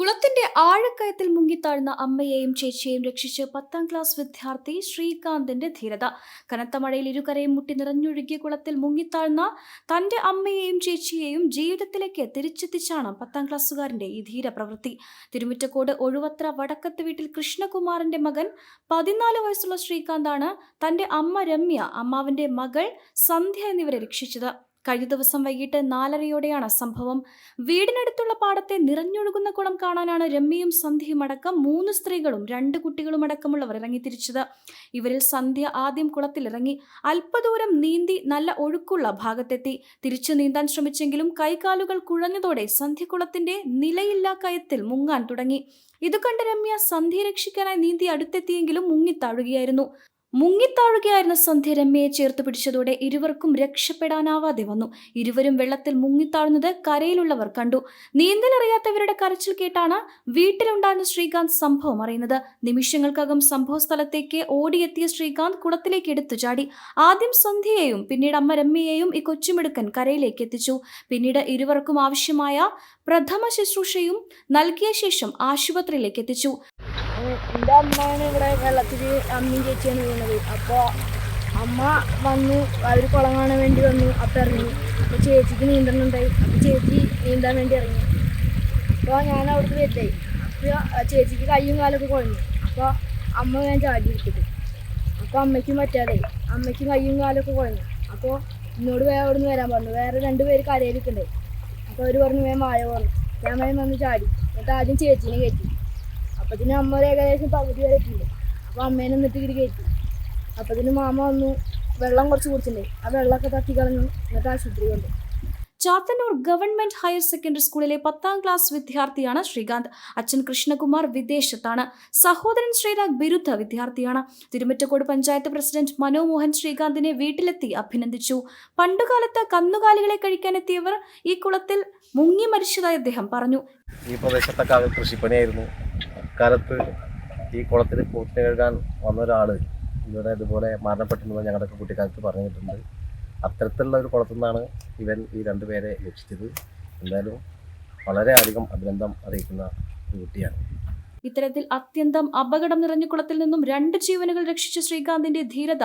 കുളത്തിന്റെ ആഴക്കയത്തിൽ മുങ്ങിത്താഴ്ന്ന അമ്മയെയും ചേച്ചിയെയും രക്ഷിച്ച് പത്താം ക്ലാസ് വിദ്യാർത്ഥി ശ്രീകാന്തിന്റെ ധീരത. കനത്ത മഴയിൽ ഇരുകരയും മുട്ടി നിറഞ്ഞൊഴുകിയ കുളത്തിൽ മുങ്ങിത്താഴ്ന്ന തന്റെ അമ്മയെയും ചേച്ചിയെയും ജീവിതത്തിലേക്ക് തിരിച്ചെത്തിച്ചാണ് പത്താം ക്ലാസ്സുകാരന്റെ ഈ ധീര പ്രവൃത്തി. തിരുമുറ്റക്കോട് ഒഴുവത്ര വടക്കത്ത് വീട്ടിൽ കൃഷ്ണകുമാറിന്റെ മകൻ പതിനാല് വയസ്സുള്ള ശ്രീകാന്താണ് തന്റെ അമ്മ രമ്യ അമ്മാവന്റെ മകൾ സന്ധ്യ എന്നിവരെ രക്ഷിച്ചത്. കഴിഞ്ഞ ദിവസം വൈകിട്ട് നാലരയോടെയാണ് സംഭവം. വീടിനടുത്തുള്ള പാടത്തെ നിറഞ്ഞൊഴുകുന്ന കുളം കാണാനാണ് രമ്യയും സന്ധ്യയും അടക്കം മൂന്ന് സ്ത്രീകളും രണ്ട് കുട്ടികളും അടക്കമുള്ളവർ ഇറങ്ങിത്തിരിച്ചത്. ഇവരിൽ സന്ധ്യ ആദ്യം കുളത്തിലിറങ്ങി അല്പദൂരം നീന്തി നല്ല ഒഴുക്കുള്ള ഭാഗത്തെത്തി. തിരിച്ചു നീന്താൻ ശ്രമിച്ചെങ്കിലും കൈകാലുകൾ കുഴഞ്ഞതോടെ സന്ധ്യ കുളത്തിന്റെ നിലയില്ലാ കയത്തിൽ മുങ്ങാൻ തുടങ്ങി. ഇത് കണ്ട് രമ്യ സന്ധ്യ രക്ഷിക്കാനായി നീന്തി അടുത്തെത്തിയെങ്കിലും മുങ്ങിത്താഴുകയായിരുന്നു മുങ്ങിത്താഴുകയായിരുന്ന സന്ധ്യ രമ്യയെ ചേർത്ത് പിടിച്ചതോടെ ഇരുവർക്കും രക്ഷപ്പെടാനാവാതെ വന്നു. ഇരുവരും വെള്ളത്തിൽ മുങ്ങിത്താഴുന്നത് കരയിലുള്ളവർ കണ്ടു. നീന്തലറിയാത്തവരുടെ കരച്ചിൽ കേട്ടാണ് വീട്ടിലുണ്ടായിരുന്ന ശ്രീകാന്ത് സംഭവം അറിയുന്നത്. നിമിഷങ്ങൾക്കകം സംഭവ സ്ഥലത്തേക്ക് ഓടിയെത്തിയ ശ്രീകാന്ത് കുളത്തിലേക്ക് എടുത്തു ചാടി. ആദ്യം സന്ധ്യയെയും പിന്നീട് അമ്മ രമ്യയെയും ഈ കൊച്ചുമിടുക്കൻ കരയിലേക്ക് എത്തിച്ചു. പിന്നീട് ഇരുവർക്കും ആവശ്യമായ പ്രഥമ ശുശ്രൂഷയും നൽകിയ ശേഷം ആശുപത്രിയിലേക്ക് എത്തിച്ചു. എന്റെ അമ്മയാണ് ഇവിടെ വെള്ളത്തിൽ അമ്മയും ചേച്ചിയാണ് വീണത്. അപ്പോൾ അമ്മ വന്നു അവർ കുളം കാണാൻ വേണ്ടി വന്നു അപ്പം ഇറങ്ങി. അപ്പോൾ ചേച്ചിക്ക് നീന്തണുണ്ടായി അപ്പോൾ ചേച്ചി നീന്താൻ വേണ്ടി ഇറങ്ങി. അപ്പോൾ ഞാൻ അവിടുത്തെ വെറ്റായി അപ്പോൾ ചേച്ചിക്ക് കയ്യും കാലൊക്കെ കുഴഞ്ഞു. അപ്പോൾ അമ്മ ഞാൻ ചാടി എടുത്തിട്ട് അപ്പോൾ അമ്മയ്ക്കും പറ്റാതായി അമ്മയ്ക്കും കയ്യും കാലൊക്കെ കുഴഞ്ഞു. അപ്പോൾ എന്നോട് വേറെ അവിടെ നിന്ന് വരാൻ പറഞ്ഞു. വേറെ രണ്ട് പേര് കരയിലിട്ടുണ്ടായി അപ്പോൾ അവർ പറഞ്ഞു വേഗം മായ പറഞ്ഞു ഞാൻ വേഗം വന്ന് ചാടി. എന്നിട്ട് ആദ്യം ചേച്ചീനെ കയറ്റി. അപ്പത്തിന് അമ്മ ഏകദേശം പകുതി വരെ എത്തിയില്ലേ അപ്പോൾ അമ്മേനെ എന്നിട്ട് ഇങ്ങോട്ട് കയറ്റി അപ്പത്തിന് മാമ വന്നു വെള്ളം കുറച്ച് കുടിച്ചിട്ടുണ്ടായി ആ വെള്ളമൊക്കെ തട്ടി കളഞ്ഞു എന്നിട്ട് ആശുപത്രി കൊണ്ട് ചാത്തന്നൂർ ഗവൺമെന്റ് ഹയർ സെക്കൻഡറി സ്കൂളിലെ പത്താം ക്ലാസ് വിദ്യാർത്ഥിയാണ് ശ്രീകാന്ത്. അച്ഛൻ കൃഷ്ണകുമാർ വിദേശത്താണ്. സഹോദരൻ ശ്രീരാഗ് ബിരുദ വിദ്യാർത്ഥിയാണ്. തിരുമറ്റക്കോട് പഞ്ചായത്ത് പ്രസിഡന്റ് മനോമോഹൻ ശ്രീകാന്തിനെ വീട്ടിലെത്തി അഭിനന്ദിച്ചു. പണ്ടുകാലത്ത് കന്നുകാലികളെ കഴിക്കാനെത്തിയവർ ഈ കുളത്തിൽ മുങ്ങി മരിച്ചതായി അദ്ദേഹം പറഞ്ഞു. ഈ പ്രദേശത്തൊക്കെ കൃഷിപ്പണിയായിരുന്നു. അക്കാലത്ത് ഈ കുളത്തിൽ പോത്തിന് കഴുകാൻ വന്ന ഒരാൾ ഇവിടെ ഇതുപോലെ മരണപ്പെട്ടിരുന്നത് ഞങ്ങളുടെ കുട്ടിക്കാലത്ത് പറഞ്ഞിട്ടുണ്ട്. അത്തരത്തിലുള്ള ഒരു കുളത്തിൽ നിന്നാണ് ഇവൻ ഈ രണ്ടുപേരെ രക്ഷിച്ചത്. എന്തായാലും വളരെയധികം അഭിനന്ദനം അറിയിക്കുന്ന ഒരു കുട്ടിയാണ്. ഇത്തരത്തിൽ അത്യന്തം അപകടം നിറഞ്ഞ കുളത്തിൽ നിന്നും രണ്ട് ജീവനുകൾ രക്ഷിച്ച ശ്രീകാന്തിന്റെ ധീരത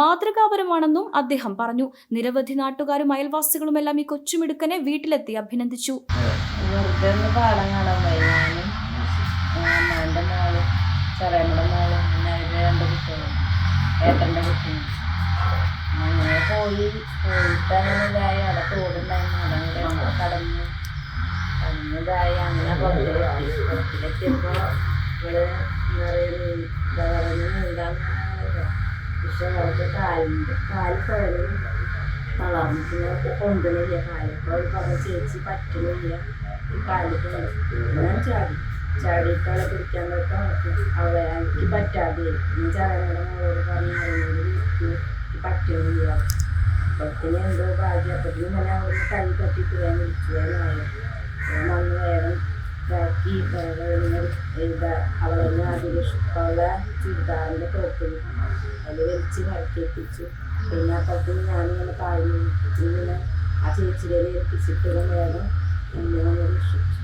മാതൃകാപരമാണെന്നും അദ്ദേഹം പറഞ്ഞു. നിരവധി നാട്ടുകാരും അയൽവാസികളുമെല്ലാം ഈ കൊച്ചുമിടുക്കനെ വീട്ടിലെത്തി അഭിനന്ദിച്ചു. ചെറിയമ്മയുടെ മോളും പിന്നെ അവരുടെ രണ്ട് കുട്ടികളും. ഏട്ടന്റെ കുട്ടിയും. അങ്ങനെ പോയി പോയിട്ട് അങ്ങനെ ഇതായി അവിടെ തോടുണ്ടായിരുന്നു. അവിടെ കൂടെ കടന്നു. കടന്നിതായി അങ്ങനെ പുറത്തിലെത്തി പുറത്തിലെത്തിയപ്പോൾ ഇവിടെ എന്താ പറയുന്നത് എന്താ പറയുന്നത് നീന്താൻ പക്ഷെ അവർക്ക് കാലിന്റെ കാൽ കുഴലും തളർന്നിട്ട് കൊണ്ടുവന്നില്ല. കാലപ്പോൾ പറഞ്ഞ ചേച്ചി പറ്റുന്നില്ല. ഈ ഞാൻ ചാടി ചാടിയിട്ട് അവളെ പിടിക്കാൻ പറ്റാൻ അവളെ എനിക്ക് പറ്റാതെ ചാടനോടെ മോളോട് പറഞ്ഞു പറ്റില്ല അപ്പത്തിന് എന്തോ ഭാഗ്യം. അപ്പത്തിന് ഇങ്ങനെ അവിടുന്ന് കൈ തട്ടിയിട്ട് ഞാൻ വിളിച്ചു വേഗമായി ഞാൻ വന്ന് വേഗം ഇതാക്കി ഇതാ അവളെ ആദ്യം അവളെ ചുരിദാറിന്റെ ടോപ്പ് അത് വലിച്ച് കറക്കിയെത്തിച്ചു പിന്നെ അപ്പത്തിന് ഞാനിങ്ങനെ താഴ്ന്നു ഇങ്ങനെ ആ ചേച്ചിയുടെ ഏൽപ്പിച്ചിട്ട് വേഗം എന്നെ രക്ഷിച്ചു.